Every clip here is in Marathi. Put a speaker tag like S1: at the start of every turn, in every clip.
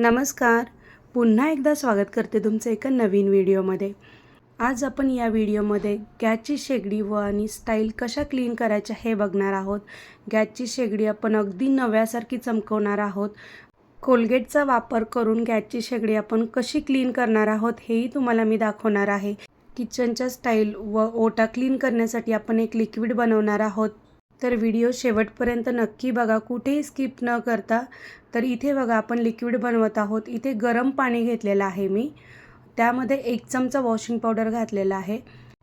S1: नमस्कार. पुन्हा एकदा स्वागत करते तुमचं एका नवीन व्हिडिओमध्ये. आज आपण या व्हिडिओमध्ये गॅसची शेगडी व आणि स्टाईल कशा क्लीन करायच्या हे बघणार आहोत. गॅसची शेगडी आपण अगदी नव्यासारखी चमकवणार आहोत. कोलगेटचा वापर करून गॅसची शेगडी आपण कशी क्लीन करणार आहोत हेही तुम्हाला मी दाखवणार आहे. किचनच्या स्टाईल व ओटा क्लीन करण्यासाठी आपण एक लिक्विड बनवणार आहोत. तर व्हिडिओ शेवटपर्यंत नक्की बघा. कुठेही स्किप न करता तर इथे बघा आपण लिक्विड बनवत आहोत. इथे गरम पाणी घेतलेलं आहे मी. त्यामध्ये एक चमचा वॉशिंग पावडर घातलेला आहे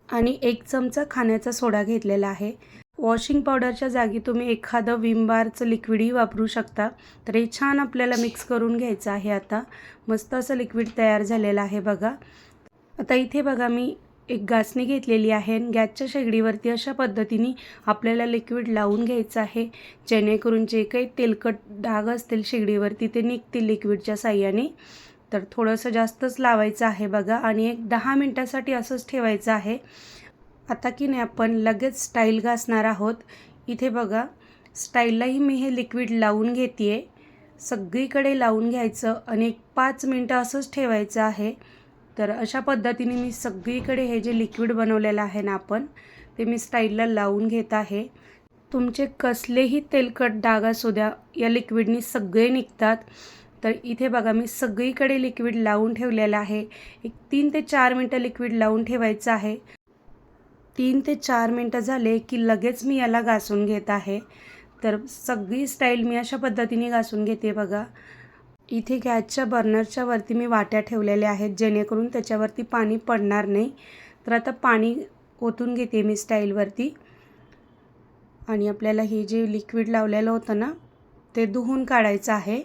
S1: आणि एक चमचा खाण्याचा सोडा घेतलेला आहे. वॉशिंग पावडरच्या जागी तुम्ही एखादं विम बारचं लिक्विडही वापरू शकता. तर हे छान आपल्याला मिक्स करून घ्यायचं आहे आता. मस्त असं लिक्विड तयार झालेलं आहे बघा. आता इथे बघा मी एक घासणी घेतलेली आहे आणि गॅसच्या शेगडीवरती अशा पद्धतीने आपल्याला लिक्विड लावून घ्यायचं आहे. जेणेकरून जे काही तेलकट डाग असतील शेगडीवरती ते निघतील लिक्विडच्या साह्याने. तर थोडंसं जास्तच लावायचं आहे बघा आणि एक दहा मिनटासाठी असंच ठेवायचं आहे. आता की नाही आपण लगेच स्टाईल घासणार आहोत. इथे बघा स्टाईललाही मी हे लिक्विड लावून घेते आहे सगळीकडे लावून घ्यायचं आणि एक पाच मिनटं असंच ठेवायचं आहे. तर अशा पद्धतीने मी सगळीकडे हे जे लिक्विड बनवलेलं आहे ना आपण ते मी स्टाईलला लावून घेत आहे. तुमचे कसलेही तेलकट डाग असू द्या या लिक्विडनी सगळे निघतात. तर इथे बघा मी सगळीकडे लिक्विड लावून ठेवलेलं आहे. एक तीन ते चार मिनटं लिक्विड लावून ठेवायचं आहे. तीन ते चार मिनटं झाले की लगेच मी याला घासून घेत आहे. तर सगळी स्टाईल मी अशा पद्धतीने घासून घेते बघा. इथे गॅसच्या बर्नरच्या वरती मी वाट्या ठेवलेल्या आहेत जेणेकरून त्याच्यावरती पाणी पडणार नाही. तर आता पाणी ओतून घेते मी स्टाईलवरती आणि आपल्याला हे जे लिक्विड लावलेलं होतं ना ते धुवून काढायचं आहे.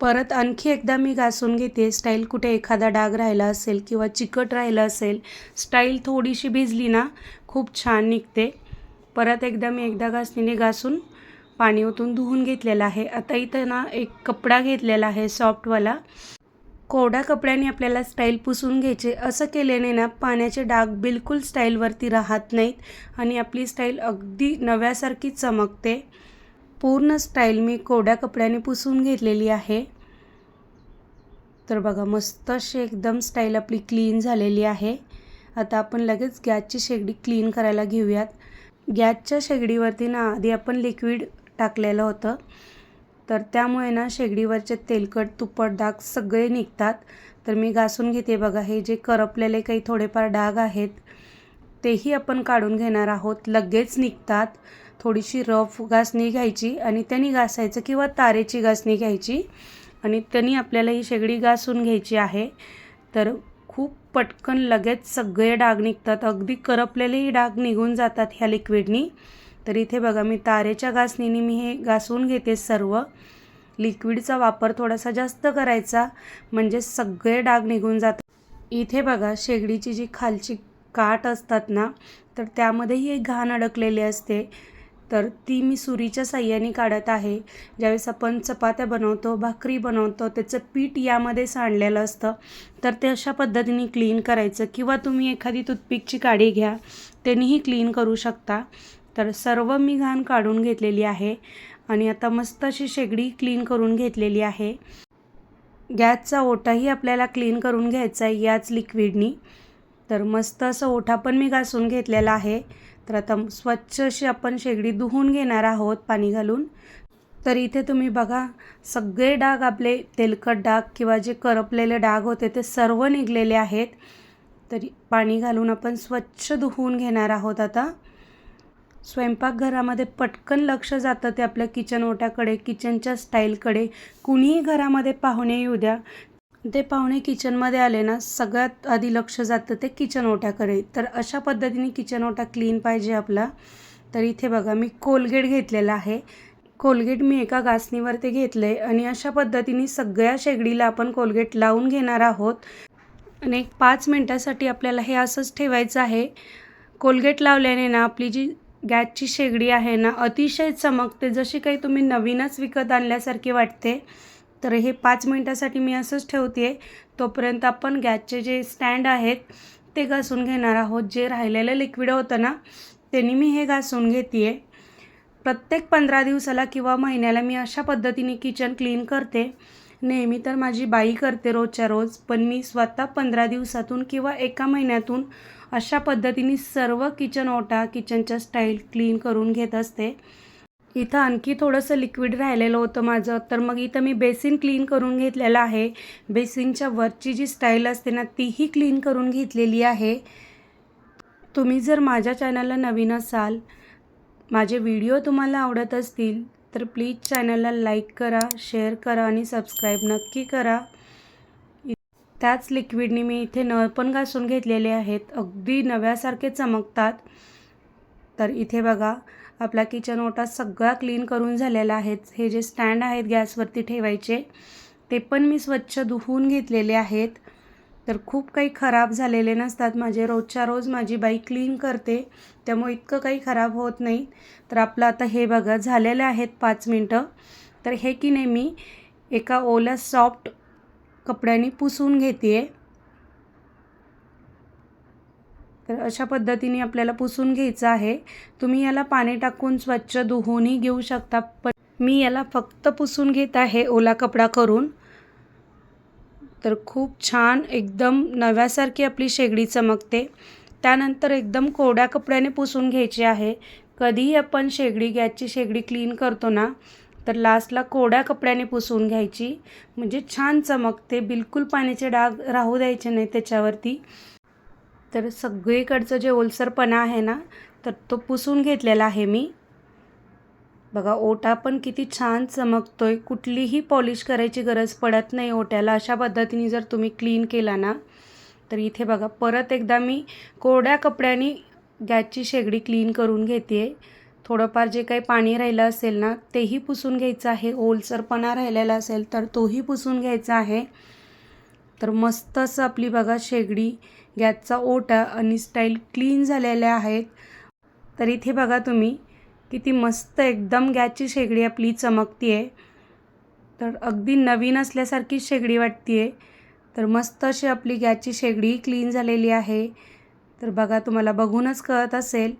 S1: परत आणखी एकदा मी घासून घेते. स्टाईल कुठे एखादा डाग राहिला असेल किंवा चिकट राहिलं असेल स्टाईल थोडीशी भिजली ना खूप छान निघते. परत एकदा मी एकदा घासणीने घासून पाणी ओतून धुवून घेतलेलं आहे. आता इथं ना एक कपडा घेतलेला आहे सॉफ्टवाला. कोरड्या कपड्याने आपल्याला स्टाईल पुसून घ्यायचे. असं केल्याने ना पाण्याचे डाग बिलकुल स्टाईलवरती राहत नाहीत आणि आपली स्टाईल अगदी नव्यासारखी चमकते. पूर्ण स्टाईल मी कोड्या कपड्याने पुसून घेतलेली आहे. तर बघा मस्त अशी एकदम स्टाईल आपली क्लीन झालेली आहे. आता आपण लगेच गॅसची शेगडी क्लीन करायला घेऊयात. गॅसच्या शेगडीवरती ना आधी आपण लिक्विड टाकलेलं होतं. तर त्यामुळे ना शेगडीवरचे तेलकट तुपट डाग सगळे निघतात. तर मी घासून घेते बघा हे जे करपलेले काही थोडेफार डाग आहेत तेही आपण काढून घेणार आहोत. लगेच निघतात. थोडीशी रफ घासणी घ्यायची आणि त्यांनी घासायचं किंवा तारेची घासणी घ्यायची आणि त्यांनी आपल्याला ही शेगडी घासून घ्यायची आहे. तर खूप पटकन लगेच सगळे डाग निघतात. अगदी करपलेलेही डाग निघून जातात ह्या लिक्विडनी तर इथे बघा मी तारेच्या घासणीने मी हे घासून घेते सर्व. लिक्विडचा वापर थोडासा जास्त करायचा म्हणजे सगळे डाग निघून जातात. इथे बघा शेगडीची जी खालची काठ असतात ना तर त्यामध्येही एक घाण अडकलेली असते. तर ती मी सुरीच्या साह्याने काढत आहे. ज्यावेळेस आपण चपात्या बनवतो भाकरी बनवतो त्याचं पीठ यामध्ये सांडलेलं असतं तर ते अशा पद्धतीने क्लीन करायचं. किंवा तुम्ही एखादी टूथपिकची काडी घ्या त्यांनीही क्लीन करू शकता. तर सर्व मी घाण काढून घेतलेली आहे आणि आता मस्त अशी शेगडी क्लीन करून घेतलेली आहे. गॅसचा ओठाही आपल्याला क्लीन करून घ्यायचा आहे याच लिक्विडनी तर मस्त असं ओठा पण मी घासून घेतलेला आहे. तर आता स्वच्छ अशी आपण शेगडी धुवून घेणार आहोत पाणी घालून. तर इथे तुम्ही बघा सगळे डाग आपले तेलकट डाग किंवा जे करपलेले डाग होते ते सर्व निघलेले आहेत. तरी पाणी घालून आपण स्वच्छ धुवून घेणार आहोत आता. स्वयंपाकघरामध्ये पटकन लक्ष जातं ते आपल्या किचन ओट्याकडे किचनच्या स्टाईलकडे. कुणीही घरामध्ये पाहुणे येऊ द्या. ते पाहुणे किचनमध्ये आले ना सगळ्यात आधी लक्ष जातं ते किचन ओट्याकडे. तर अशा पद्धतीने किचन ओटा क्लीन पाहिजे आपला. तर इथे बघा मी कोलगेट घेतलेला आहे. कोलगेट मी एका घासणीवर ते घेतलं आहे आणि अशा पद्धतीने सगळ्या शेगडीला आपण कोलगेट लावून घेणार आहोत. आणि एक पाच मिनटासाठी आपल्याला हे असंच ठेवायचं आहे. कोलगेट लावल्याने ना आपली जी गॅसची शेगडी आहे ना अतिशय चमकते जशी काही तुम्ही नवीनच विकत आणल्यासारखी वाटते. तर हे पाच मिनटासाठी मी असंच ठेवते. तोपर्यंत आपण गॅसचे जे स्टँड आहेत ते घासून घेणार आहोत. जे राहिलेलं लिक्विड होतं ना त्यांनी मी हे घासून घेते आहे प्रत्येक पंधरा दिवसाला किंवा महिन्याला मी अशा पद्धतीने किचन क्लीन करते. नेहमी तर माझी बाई करते रोजच्या रोज पण मी स्वतः पंधरा दिवसातून किंवा एका महिन्यातून अशा पद्धतीने सर्व किचन ओटा किचनच्या स्टाईल क्लीन करून घेत असते. इथं आणखी थोडंसं लिक्विड राहिलेलं होतं माझं. तर मग इथं मी बेसिन क्लीन करून घेतलेलं आहे. बेसिनच्या वरची जी स्टाईल असते ना तीही क्लीन करून घेतलेली आहे. तुम्ही जर माझ्या चॅनलला नवीन असाल माझे व्हिडिओ तुम्हाला आवडत असतील तर प्लीज चॅनलला लाईक करा शेअर करा आणि सबस्क्राईब नक्की करा. त्याच लिक्विडनी मी इथे नळ पण घासून घेतलेले आहेत. अगदी नव्यासारखे चमकतात. तर इथे बघा आपला किचन ओटा सगळा क्लीन करून झालेला आहे. हे जे स्टँड आहेत गॅसवरती ठेवायचे ते पण मी स्वच्छ धुवून घेतलेले आहेत. तर खूप काही खराब झालेले नसतात. माझे रोजच्या रोज माझी बाई क्लीन करते. त्यामुळे इतकं काही खराब होत नाही. तर आपलं आता हे बघा झालेले आहेत पाच मिनटं. तर हे की नाही मी एका ओल्या सॉफ्ट कपड्याने पुसून घेते तर अशा पद्धतीने आपल्याला पुसून घ्यायचं आहे. तुम्ही याला पाणी टाकून स्वच्छ धुवूनही घेऊ शकता पण मी याला फक्त पुसून घेत आहे ओला कपडा करून. तर खूप छान एकदम नव्यासारखी आपली शेगडी चमकते. त्यानंतर एकदम कोरड्या कपड्याने पुसून घ्यायची आहे. कधीही आपण शेगडी गॅसची शेगडी क्लीन करतो ना तर लास्टला कोरड्या कपड्याने पुसून घ्यायची. म्हणजे छान चमकते. बिलकुल पाण्याचे डाग राहू द्यायचे नाही त्याच्यावरती. तर सगळीकडचं जे ओलसरपणा आहे ना तर तो पुसून घेतलेला आहे मी. बघा ओटा पण किती छान चमकतोय. कुठलीही पॉलिश करायची गरज पडत नाही ओट्याला. अशा पद्धतीने जर तुम्ही क्लीन केला ना तर इथे बघा परत एकदा मी कोरड्या कपड्याने गॅसची शेगडी क्लीन करून घेते थोडंफार जे काही पाणी राहिलं असेल ना तेही पुसून घ्यायचं आहे. ओलसरपणा राहिलेला असेल तर तोही पुसून घ्यायचा आहे. तर मस्त असं आपली बघा शेगडी गॅसचा ओटा आणि स्टाईल क्लीन झालेल्या आहेत. तर इथे बघा तुम्ही किती मस्त एकदम गॅसची शेगडी आपली चमकती आहे तर अगदी नवीन असल्यासारखी शेगडी वाटते आहे तर मस्त अशी आपली गॅसची शेगडी क्लीन झालेली आहे. तर बघा तुम्हाला बघूनच कळत असेल.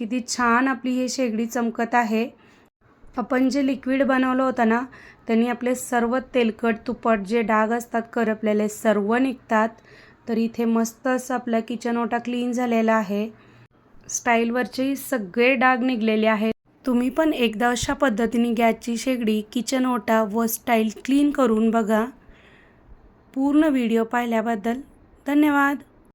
S1: किती छान आपली ही शेगडी चमकत आहे. आपण जे लिक्विड बनवलं होतं ना त्यांनी आपले सर्व तेलकट तुपट जे डाग असतात करपलेले सर्व निघतात. तर इथे मस्त असं आपला किचन ओटा क्लीन झालेला आहे. स्टाईलवरचे सगळे डाग निघलेले आहेत. तुम्ही पण एकदा अशा पद्धतीने गॅसची शेगडी किचन ओटा व स्टाईल क्लीन करून बघा. पूर्ण व्हिडिओ पाहिल्याबद्दल धन्यवाद.